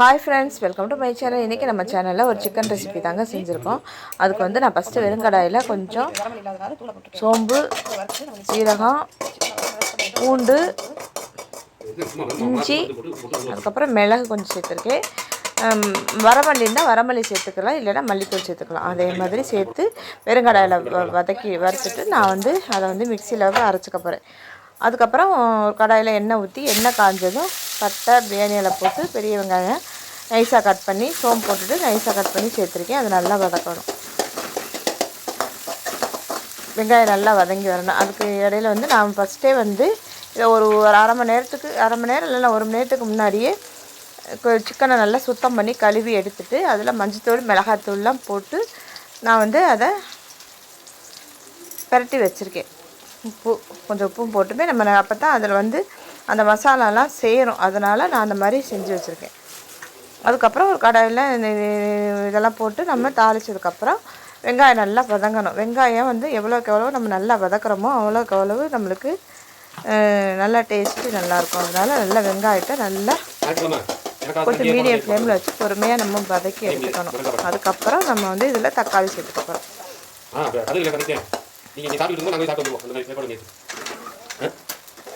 Hi friends welcome to my channel இன்றைக்கி நம்ம சேனலில் ஒரு சிக்கன் ரெசிபி தாங்க செஞ்சுருக்கோம். அதுக்கு வந்து நான் ஃபஸ்ட்டு வெறுங்கடாயில் கொஞ்சம் சோம்பு சீரகம் பூண்டு இஞ்சி அதுக்கப்புறம் மிளகு கொஞ்சம் சேர்த்துருக்கேன். வரமல்லி இருந்தால் வரமல்லி சேர்த்துக்கலாம் இல்லைன்னா மல்லித்தூள் சேர்த்துக்கலாம். அதே மாதிரி சேர்த்து வெறுங்கடாயில் வ- வதக்கி வறுத்துட்டு நான் வந்து அதை வந்து மிக்சியில் அரைச்சிக்க போகிறேன் அதுக்கப்புறம் ஒரு கடாயில் எண்ணெய் ஊற்றி எண்ணெய் காஞ்சதும் பட்டை பிரியாணியில் போட்டு பெரிய வெங்காயம் நைஸாக கட் பண்ணி சோம்பு போட்டுட்டு நைஸாக கட் பண்ணி சேர்த்துருக்கேன். அது நல்லா வதக்கணும். வெங்காயம் நல்லா வதங்கி வரணும். அதுக்கு இடையில வந்து நான் ஃபஸ்ட்டே வந்து இதை ஒரு ஒரு அரை மணி நேரத்துக்கு அரை மணி நேரம் இல்லைன்னா ஒரு மணி நேரத்துக்கு முன்னாடியே சிக்கனை நல்லா சுத்தம் பண்ணி கழுவி எடுத்துட்டு அதில் மஞ்சத்தூள் மிளகாத்தூள்லாம் போட்டு நான் வந்து அதை பிரட்டி வச்சுருக்கேன். உப்பு கொஞ்சம் உப்பும் போட்டுமே நம்ம அப்போ தான் அதில் வந்து அந்த மசாலாலாம் சேரும். அதனால் நான் அந்த மாதிரி செஞ்சு வச்சுருக்கேன். அதுக்கப்புறம் ஒரு கடாயில் இதெல்லாம் போட்டு நம்ம தாளிச்சதுக்கப்புறம் வெங்காயம் நல்லா வதங்கணும். வெங்காயம் வந்து எவ்வளோக்கு எவ்வளோ நம்ம நல்லா வதக்குறோமோ அவ்வளோக்கு அவ்வளவு நம்மளுக்கு நல்லா டேஸ்ட்டு நல்லாயிருக்கும். அதனால் நல்லா வெங்காயத்தை நல்லா கொஞ்சம் மீடியம் ஃப்ளேமில் வச்சு பொறுமையாக நம்ம வதக்கி எடுத்துக்கணும். அதுக்கப்புறம் நம்ம வந்து இதில் தக்காளி சேர்த்துக்கப்புறம்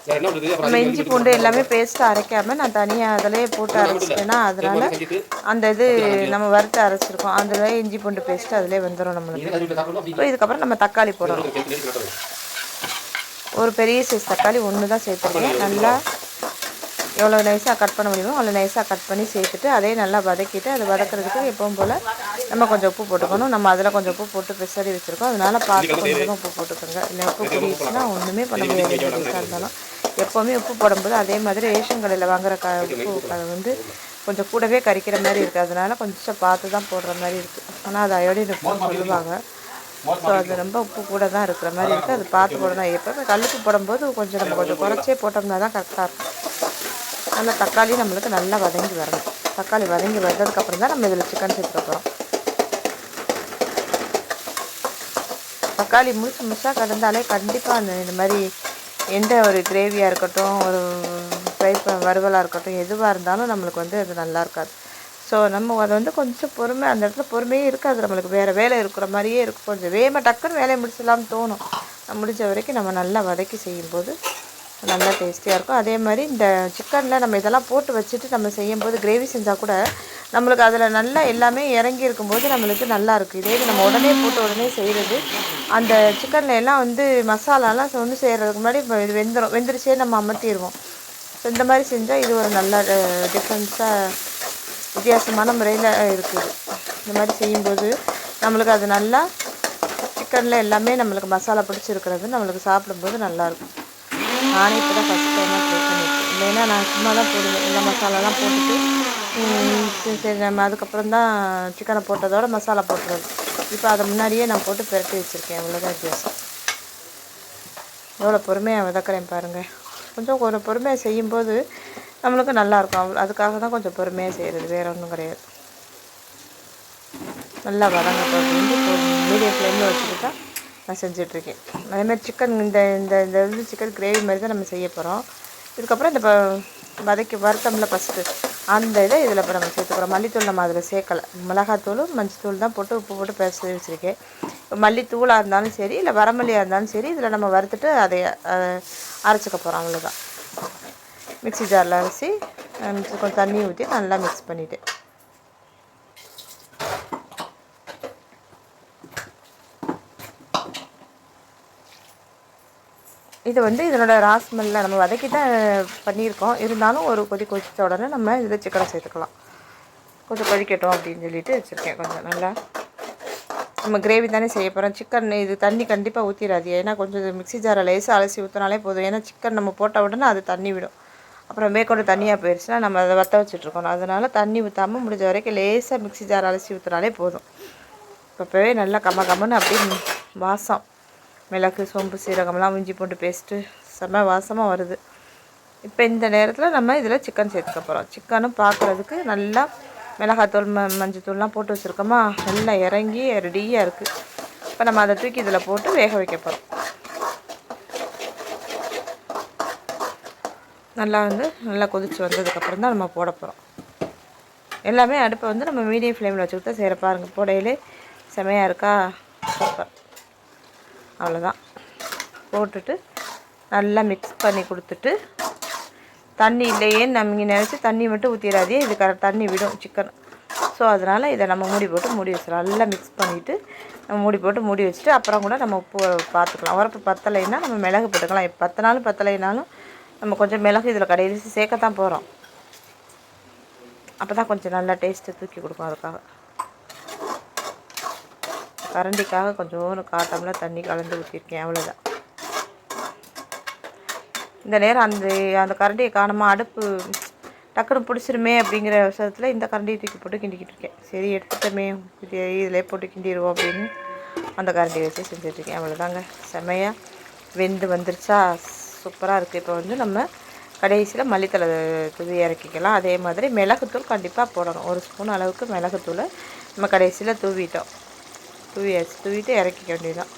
நம்ம இஞ்சி பூண்டு எல்லாமே பேஸ்ட்டு அரைக்காமல் நான் தனியாக அதிலே போட்டு அரைச்சிட்டேன்னா அதனால அந்த இது நம்ம வறுத்து அரைச்சிருக்கோம். அதில் இஞ்சி பூண்டு பேஸ்ட்டு அதிலே வந்துடும் நம்மளுக்கு. இப்போ இதுக்கப்புறம் நம்ம தக்காளி போடணும். ஒரு பெரிய சைஸ் தக்காளி ஒன்று தான் சேர்த்துருக்கேன் நல்லா எவ்வளோ நைஸாக கட் பண்ண முடியுமோ அவ்வளோ நைஸாக கட் பண்ணி சேர்த்துட்டு அதே நல்லா வதக்கிட்டு அது வதக்குறதுக்கு எப்பவும் போல் நம்ம கொஞ்சம் உப்பு போட்டுக்கணும். நம்ம அதில் கொஞ்சம் உப்பு போட்டு பெசரி வச்சுருக்கோம். அதனால பார்த்து கொஞ்சமாக உப்பு போட்டுக்கோங்க. இல்லை உப்பு கூடிடுச்சுன்னா ஒன்றுமே பண்ண முடியாது. இருந்தாலும். எப்போவுமே உப்பு போடும்போது அதே மாதிரி ரேஷன் கடையில் வாங்குற க உப்பு அது வந்து கொஞ்சம் கூடவே கறிக்கிற மாதிரி இருக்குது அதனால கொஞ்சம் பார்த்து தான் போடுற மாதிரி இருக்குது ஆனால் அது அயோடின் உப்புன்னு சொல்லுவாங்க ஸோ அது ரொம்ப உப்பு கூட தான் இருக்கிற மாதிரி இருக்குது அது பார்த்து போடணும். எப்போவுமே கல்லுப்பு போடும்போது கொஞ்சம் நம்ம கொஞ்சம் குறைச்சே போட்டோம்னா தான் கரெக்டாக இருக்கும். நல்லா தக்காளி நம்மளுக்கு நல்லா வதங்கி வரணும். தக்காளி வதங்கி வந்ததுக்கப்புறம் தான் நம்ம இதில் சிக்கன் சேர்த்துக்க போகிறோம் தக்காளி முழுசு முழுசாக கிடந்தாலே கண்டிப்பாக அந்த இந்த மாதிரி எந்த ஒரு கிரேவியாக இருக்கட்டும் ஒரு ஃப்ரை வறுவலாக இருக்கட்டும் எதுவாக இருந்தாலும் நம்மளுக்கு வந்து அது நல்லா இருக்காது. ஸோ நம்ம அதை வந்து கொஞ்சம் பொறுமை அந்த இடத்துல பொறுமையே இருக்காது. நம்மளுக்கு வேறு வேலை இருக்கிற மாதிரியே இருக்கும். கொஞ்சம் வேகமாக டக்குன்னு வேலையை முடிச்சிடலாம்னு தோணும். முடிஞ்ச வரைக்கும் நம்ம நல்லா வதக்கி செய்யும்போது நல்லா டேஸ்டியாக இருக்கும். அதே மாதிரி இந்த சிக்கனில் நம்ம இதெல்லாம் போட்டு வச்சுட்டு நம்ம செய்யும்போது கிரேவி செஞ்சால் கூட நம்மளுக்கு அதில் நல்லா எல்லாமே இறங்கி இருக்கும்போது நம்மளுக்கு நல்லாயிருக்கு இதே இது நம்ம உடனே போட்டு உடனே செய்கிறது அந்த சிக்கனில் எல்லாம் வந்து மசாலாலாம் ஒன்று செய்கிறதுக்கு முன்னாடி இப்போ இது வெந்துடும் வெந்துருச்சே நம்ம அமர்த்திடுவோம் ஸோ இந்த மாதிரி செஞ்சால் இது ஒரு நல்ல டிஃப்ரென்ஸாக வித்தியாசமான முறையில் இருக்குது இந்த மாதிரி செய்யும்போது நம்மளுக்கு அது நல்லா சிக்கனில் எல்லாமே நம்மளுக்கு மசாலா பிடிச்சிருக்கிறது நம்மளுக்கு சாப்பிடும்போது நல்லாயிருக்கும் நானே இப்போ தான் ஃபஸ்ட் டைமாக ட்ரை பண்ணியிருக்கேன் இல்லைன்னா நான் சும்மா தான் போடுவேன். எல்லா மசாலாலாம் போட்டுட்டு சரி சரி நம்ம அதுக்கப்புறம் தான் சிக்கனை போட்டதோட மசாலா போட்டுறது. இப்போ அதை முன்னாடியே நான் போட்டு பிரட்டி வச்சுருக்கேன். அவ்வளோதான் வித்தியாசம். எவ்வளோ பொறுமையாக வதக்குறேன் பாருங்கள் கொஞ்சம் ஒரு பொறுமையாக செய்யும்போது நம்மளுக்கு நல்லாயிருக்கும். அவ்வளோ அதுக்காக தான் கொஞ்சம் பொறுமையாக செய்கிறது வேறு ஒன்றும் கிடையாது. நல்லா வதங்கட்டும் போட்டு மீடியம் ஃப்ளேமில் வச்சுக்கிட்டா நான் செஞ்சிட்ருக்கேன். அதேமாதிரி சிக்கன் இந்த இந்த இந்த வந்து சிக்கன் கிரேவி மாதிரி தான் நம்ம செய்ய போகிறோம் இதுக்கப்புறம் இந்த ப- வதக்கி வறுத்தம்ல ஃபஸ்ட்டு அந்த இதை இதில் இப்போ நம்ம சேர்த்துக்கிறோம் மல்லித்தூள் நம்ம அதில் சேர்க்கலை. மிளகாத்தூளும் மஞ்சத்தூள் தான் போட்டு உப்பு போட்டு பேச வச்சுருக்கேன். மல்லித்தூளாக இருந்தாலும் சரி இல்லை வரமல்லியாக இருந்தாலும் சரி இதில் நம்ம வறுத்துட்டு அதை அரைச்சிக்க போகிறோம் அவ்வளோதான் மிக்ஸி ஜாரில் அரைச்சி கொஞ்சம் தண்ணி ஊற்றி நல்லா மிக்ஸ் பண்ணிவிட்டேன் இது வந்து இதனோட ராஸ்மெல்ல நம்ம வதக்கி தான் பண்ணியிருக்கோம். இருந்தாலும் ஒரு கொதி கொதித்த உடனே நம்ம இதில் சிக்கனை சேர்த்துக்கலாம். கொஞ்சம் கொதிக்கட்டும் அப்படின்னு சொல்லிட்டு வச்சுருக்கேன் கொஞ்சம் நல்லா. நம்ம கிரேவி தானே செய்ய போகிறோம் சிக்கன் இது தண்ணி கண்டிப்பாக ஊற்றிடாது ஏன்னா கொஞ்சம் மிக்ஸி ஜாரை லேசாக அலசி ஊற்றினாலே போதும். ஏன்னா சிக்கன் நம்ம போட்ட உடனே அது தண்ணி விடும். அப்புறம் மேற்கொண்டு தண்ணியாக போயிடுச்சுன்னா நம்ம அதை வற்ற வச்சுட்ருக்கோம் அதனால தண்ணி ஊற்றாமல் முடிஞ்ச வரைக்கும் லேசாக மிக்ஸி ஜார் அலசி ஊற்றினாலே போதும். இப்போவே நல்லா கம்ம கம்மன்னு அப்படியே வாசம். மிளகு சோம்பு சீரகம்லாம் இஞ்சி பூண்டு பேஸ்ட்டு செம்ம வாசமாக வருது. இப்போ இந்த நேரத்தில் நம்ம இதில் சிக்கன் சேர்த்துக்க போகிறோம் சிக்கனும் பார்க்குறதுக்கு நல்லா மிளகாத்தூள் ம மஞ்சத்தூள்லாம் போட்டு வச்சுருக்கோமா? நல்லா இறங்கி ரெடியாக இருக்குது இப்போ நம்ம அதை தூக்கி இதில் போட்டு வேக வைக்க போகிறோம் நல்லா வந்து நல்லா கொதித்து வந்ததுக்கப்புறம் தான் நம்ம போட போகிறோம் எல்லாமே அடுப்பை வந்து நம்ம மீடியம் ஃப்ளேமில் வச்சுக்கிட்டு தான் செய்கிற பாருங்கள் போடையிலே செமையாக இருக்கா? சூப்பர். அவ்வளோதான். போட்டுட்டு நல்லா மிக்ஸ் பண்ணி கொடுத்துட்டு தண்ணி இல்லையேன்னு நம்ம நினச்சி தண்ணி மட்டும் ஊற்றிடாதே இது கரெக்ட் தண்ணி விடும் சிக்கன் ஸோ அதனால் இதை நம்ம மூடி போட்டு மூடி வச்சிடலாம். நல்லா மிக்ஸ் பண்ணிவிட்டு நம்ம மூடி போட்டு மூடி வச்சுட்டு அப்புறம் கூட நம்ம உப்பு பார்த்துக்கலாம். உரப்பு பத்தலைன்னா நம்ம மிளகு போட்டுக்கலாம். இப்போ நாளும் பத்தலைனாலும் நம்ம கொஞ்சம் மிளகு இதில் கடையில் சேர்க்க தான் போகிறோம் அப்போ தான் கொஞ்சம் நல்லா டேஸ்ட்டு தூக்கி கொடுக்கும் அதுக்காக. கரண்டிக்காக கொஞ்சம் காட்டமில் தண்ணி கலந்து ஊற்றிருக்கேன் அவ்வளோதான் இந்த நேரம் அந்த அந்த கரண்டியை காணமாக அடுப்பு டக்குன்னு பிடிச்சிருமே அப்படிங்கிற விஷயத்தில் இந்த கரண்டியை தூக்கி போட்டு கிண்டிக்கிட்டு இருக்கேன். சரி எடுத்துட்டோமே இது இதிலே போட்டு கிண்டிடுவோம் அப்படின்னு அந்த கரண்டியை வச்சு செஞ்சிட்ருக்கேன் அவ்வளோதாங்க செம்மையாக வெந்து வந்துருச்சா? சூப்பராக இருக்குது இப்போ வந்து நம்ம கடைசியில் மல்லித்தலை தூவி இறக்கிக்கலாம். அதே மாதிரி மிளகுத்தூள் கண்டிப்பாக போடணும். ஒரு ஸ்பூன் அளவுக்கு மிளகுத்தூளை நம்ம கடைசியில் தூவிட்டோம். தூவியாச்சு தூவிட்டு இறக்கிக்க வேண்டியதான்